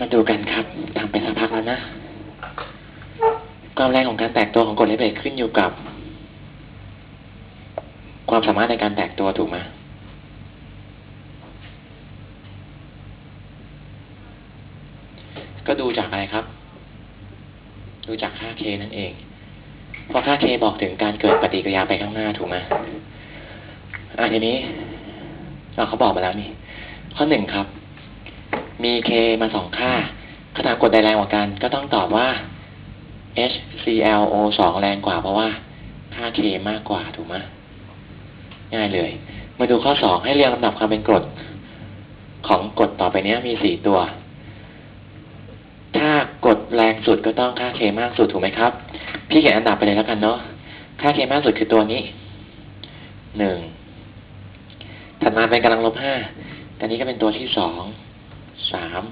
มาดูกันครับทำไปสักพักแล้วนะ ความแรงของการแตกตัวของกรดเลเบรขึ้นอยู่กับ ความสามารถในการแตกตัวถูกไหมก็ดูจากอะไรครับ ดูจากค่า k นั่นเอง เพราะค่า k บอกถึงการเกิดปฏิกิริยาไปข้างหน้าถูกไหมอะทีนี้เราเขาบอกมาแล้วนี่ ข้อหนึ่งครับ มี k มาสองค่าขนาดกดใดแรงกว่ากัน ก็ต้องตอบว่า HClO สองแรงกว่าเพราะว่าค่า k มากกว่าถูกไหมง่ายเลย มาดูข้อสองให้เรียงลำดับความเป็นกรด ของกรดต่อไปนี้มีสี่ตัว ถ้ากดแรงสุดก็ต้องค่า k มากสุดถูกไหมครับ พี่เขียนอันดับไปเลยแล้วกันเนาะค่า k มากสุดคือตัวนี้หนึ่งถัดมาเป็นกำลังลบห้าอันนี้ก็เป็นตัวที่สอง สาม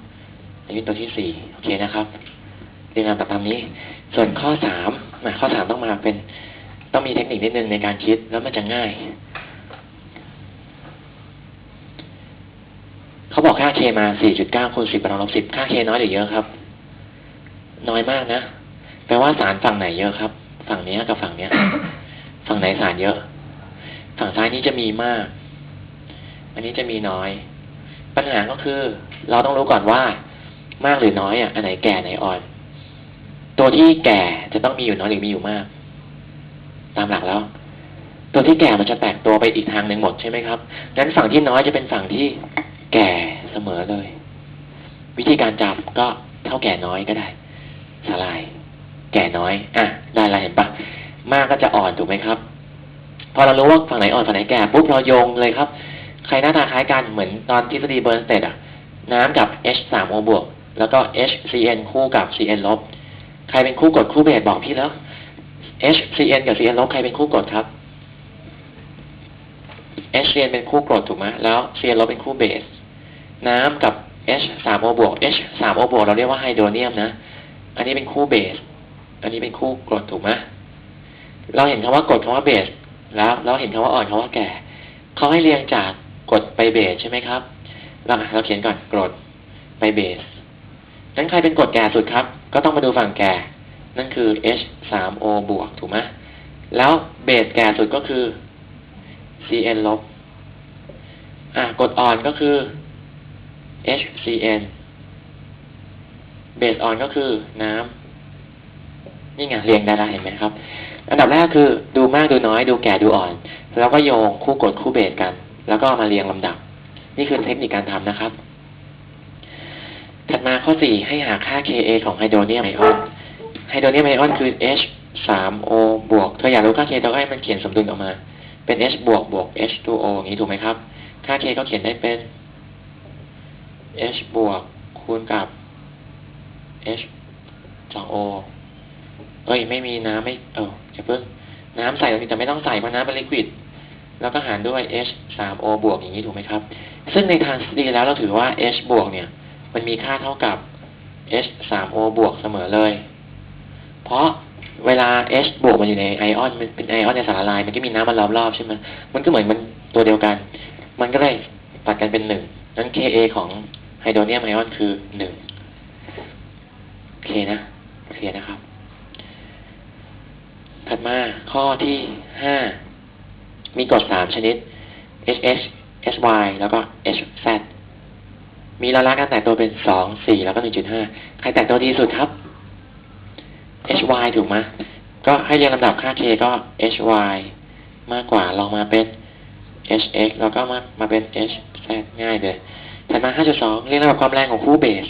อันนี้ตัวที่สี่โอเคนะครับเรียงลำดับตามนี้ ส่วนข้อสามข้อสามต้องมาเป็น ต้องมีเทคนิคนิดนึงในการคิดแล้วมันจะง่าย เขาบอกค่า k มา4.9คูณ10กำลังลบ10ค่า k น้อยหรือเยอะครับ น้อยมากนะ แปลว่าสารฝั่งไหนเยอะครับ ฝั่งนี้กับฝั่งเนี้ย ฝั่งไหนสารเยอะ ฝั่งซ้ายนี้จะมีมาก อันนี้จะมีน้อย ปัญหาก็คือ เราต้องรู้ก่อนว่า มากหรือน้อยอะอันไหนแก่ไหนอ่อน ตัวที่แก่จะต้องมีอยู่น้อยหรือมีอยู่มาก ตามหลักแล้ว ตัวที่แก่มันจะแตกตัวไปอีกทางหนึ่งหมดใช่ไหมครับงั้นฝั่งที่น้อยจะเป็นฝั่งที่แก่เสมอเลย วิธีการจับก็เท่าแก่น้อยก็ได้สลาย แก่น้อย อะ ได้ละเห็นปะมากก็จะอ่อนถูกไหมครับ พอเรารู้ว่าฝั่งไหนอ่อนฝั่งไหนแก่ปุ๊บเราโยงเลยครับ ใครหน้าตาคล้ายกันเหมือนตอนทฤษฎีเบอร์นสเตดอะ น้ำกับ H สาม O บวก แล้วก็ HCN คู่กับ CN ลบ ใครเป็นคู่กดคู่เบสบอกพี่แล้ว HCN กับ CN ลบใครเป็นคู่กดครับ HCN เป็นคู่กรดถูกไหมแล้ว CN ลบเป็นคู่เบส น้ำกับ H สาม O บวก H สาม O บวกเราเรียกว่าไฮโดรเนียมนะ อันนี้เป็นคู่เบส อันนี้เป็นคู่กรดถูกไหมเราเห็นคำว่ากรดคำว่าเบส แล้วเราเห็นคำว่าอ่อนคำว่าแก่ เขาให้เรียงจากกรดไปเบสใช่ไหมครับ เราเราเขียนก่อนกรดไปเบสนั้นใครเป็นกรดแก่สุดครับ ก็ต้องมาดูฝั่งแก่ นั่นคือ H สาม O บวกถูกไหมแล้วเบสแก่สุดก็คือ Cn ลบอะกรดอ่อนก็คือ HCN เบสอ่อนก็คือน้ำนี่ไงเรียงได้แล้วเห็นไหมครับ อันดับแรกคือดูมากดูน้อยดูแก่ดูอ่อน แล้วก็โยงคู่กรดคู่เบสกัน แล้วก็มาเรียงลำดับ นี่คือเทคนิคการทำนะครับ ถัดมาข้อสี่ให้หาค่า Ka ของไฮโดรเนียมไอออน ไฮโดรเนียมไอออนคือ H สาม O บวกเธออยากรู้ค่า K เราก็ให้มันเขียนสมดุลออกมา เป็น H บวกบวก H2O อย่างนี้ถูกไหมครับ ค่า K ก็เขียนได้เป็น H บวกคูณกับ H สอง O เอ้ย ไม่มีน้ำไม่ เออจะเพิ่งน้ำใส่ตรงนี้แต่ไม่ต้องใส่เพราะน้ำเป็นลิควิด แล้วก็หารด้วย H สาม O บวกอย่างนี้ถูกไหมครับ ซึ่งในทางทฤษฎีแล้วเราถือว่า H บวกเนี่ย มันมีค่าเท่ากับ H สาม O บวกเสมอเลย เพราะเวลา H บวกมันอยู่ในไอออนมันเป็นไอออนในสารละลาย มันก็มีน้ำมันล้อมรอบใช่ไหมมันก็เหมือนมันตัวเดียวกัน มันก็เลยตัดกันเป็นหนึ่งนั้น Ka ของไฮโดรเนียมไอออนคือหนึ่งเคนะเคลียนะครับ ถัดมาข้อที่ห้า มีกรดสามชนิด HH HY แล้วก็ HZ มีระลักการแตกตัวเป็นสองสี่แล้วก็หนึ่งจุดห้าใครแตกตัวดีสุดครับ HY ถูกไหมก็ให้เรียงลำดับค่า K ก็ HY มากกว่าลองมาเป็น HX แล้วก็มามาเป็น HZ ง่ายเลยถัดมา 5.2 เรียงลำดับความแรงของคู่เบส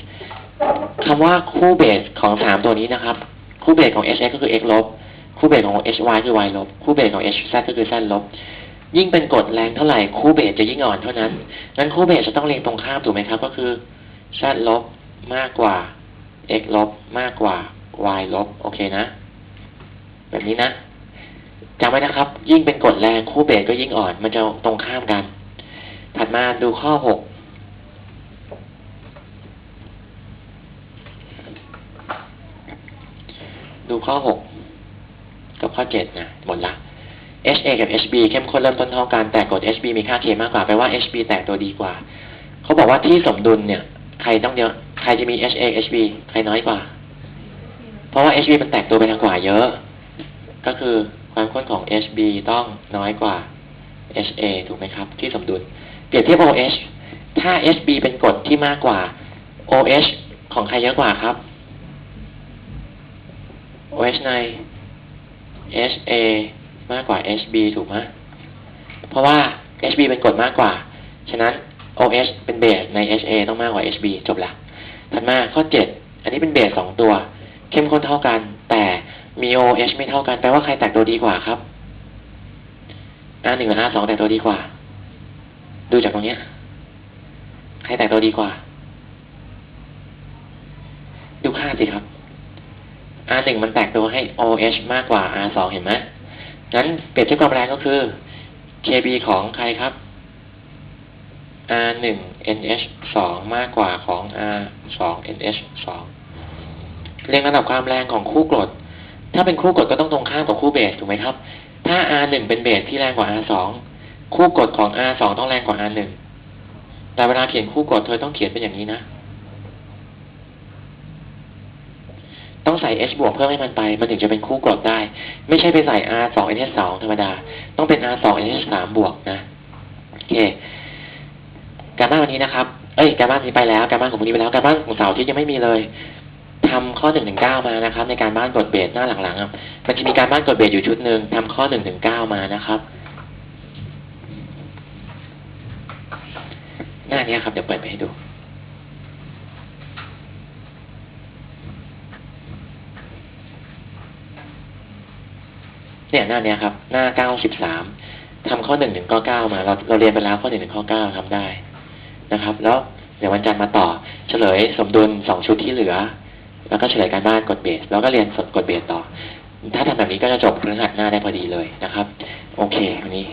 คำว่าคู่เบสของสามตัวนี้นะครับ คู่เบสของ HX ก็คือ X ลบ คู่เบสของ HY คือ Y ลบ คู่เบสของ HZ ก็คือ Z ลบ ยิ่งเป็นกรดแรงเท่าไหร่คู่เบสจะยิ่งอ่อนเท่านั้น นั้นคู่เบสจะต้องเรียงตรงข้ามถูกไหมครับ ก็คือ Z ลบมากกว่า X ลบมากกว่า Y ลบ โอเคนะ แบบนี้นะจำไว้นะครับ ยิ่งเป็นกรดแรงคู่เบสก็ยิ่งอ่อน มันจะตรงข้ามกัน ถัดมาดูข้อหกดูข้อหก อเจ็ดนะ หมดละ HA กับ HB เข้มข้นเริ่มต้นเท่ากัน แต่กรด HB มีค่า K มากกว่าแปลว่า HB แตกตัวดีกว่า เขาบอกว่าที่สมดุลเนี่ย ใครต้องเยอะ ใครจะมี HA HB ใครน้อยกว่า เพราะว่า HB มันแตกตัวไปทางขวาเยอะ ก็คือความข้นของ HB ต้องน้อยกว่า HA ถูกไหมครับ ที่สมดุล เปรียบเทียบ OH ถ้า HB เป็นกรดที่มากกว่า OH ของใครเยอะกว่าครับ OH ใน HA มากกว่า HB ถูกไหมเพราะว่า HB เป็นกรดมากกว่า ฉะนั้น OH เป็นเบสใน HA ต้องมากกว่า HB จบละถัดมาข้อ 7 อันนี้เป็นเบสสองตัว เข้มข้นเท่ากัน แต่มี OH ไม่เท่ากัน แปลว่าใครแตกตัวดีกว่าครับ R หนึ่งกับ R สองแตกตัวดีกว่า ดูจากตรงเนี้ย ใครแตกตัวดีกว่า ดูค่าสิครับ R หนึ่งมันแตกตัวให้ OH มากกว่า R สองเห็นไหมงั้นเปรียบเทียบความแรงก็คือ KB ของใครครับ R หนึ่ง NH สองมากกว่าของ R สอง NH สองเรียงระดับความแรงของคู่กรด ถ้าเป็นคู่กรดก็ต้องตรงข้ามกับคู่เบสถูกไหมครับ ถ้า R หนึ่งเป็นเบสที่แรงกว่า R สองคู่กรดของ R สองต้องแรงกว่า R หนึ่งแต่เวลาเขียนคู่กรดเธอต้องเขียนเป็นอย่างนี้นะ ต้องใส่ H บวกเพิ่มให้มันไป มันถึงจะเป็นคู่กรดได้ ไม่ใช่ไปใส่ R สอง NH สองธรรมดา ต้องเป็น R สอง NH สามบวกนะ โอเค การบ้านวันนี้นะครับ เอ้ย การบ้านนี้ไปแล้ว การบ้านของวันนี้ไปแล้ว การบ้านของเสาร์ที่ยังไม่มีเลยทำข้อหนึ่งถึงเก้ามานะครับ ในการบ้านกดเบสหน้าหลังๆมันจะมีการบ้านกดเบสอยู่ชุดหนึ่งทำข้อหนึ่งถึงเก้ามานะครับ หน้านี้ครับ เดี๋ยวเปิดไปให้ดู เนี่ยหน้าเนี้ยครับ หน้าเก้าสิบสามทำข้อหนึ่งถึงข้อเก้ามา เราเราเรียนไปแล้วข้อหนึ่งถึงข้อเก้าทำได้นะครับ แล้วเดี๋ยววันจันทร์มาต่อ เฉลยสมดุลสองชุดที่เหลือ แล้วก็เฉลยการบ้านกดเบส แล้วก็เรียนสดกดเบสต่อ ถ้าทำแบบนี้ก็จะจบพฤหัสหน้าได้พอดีเลยนะครับ โอเควันนี้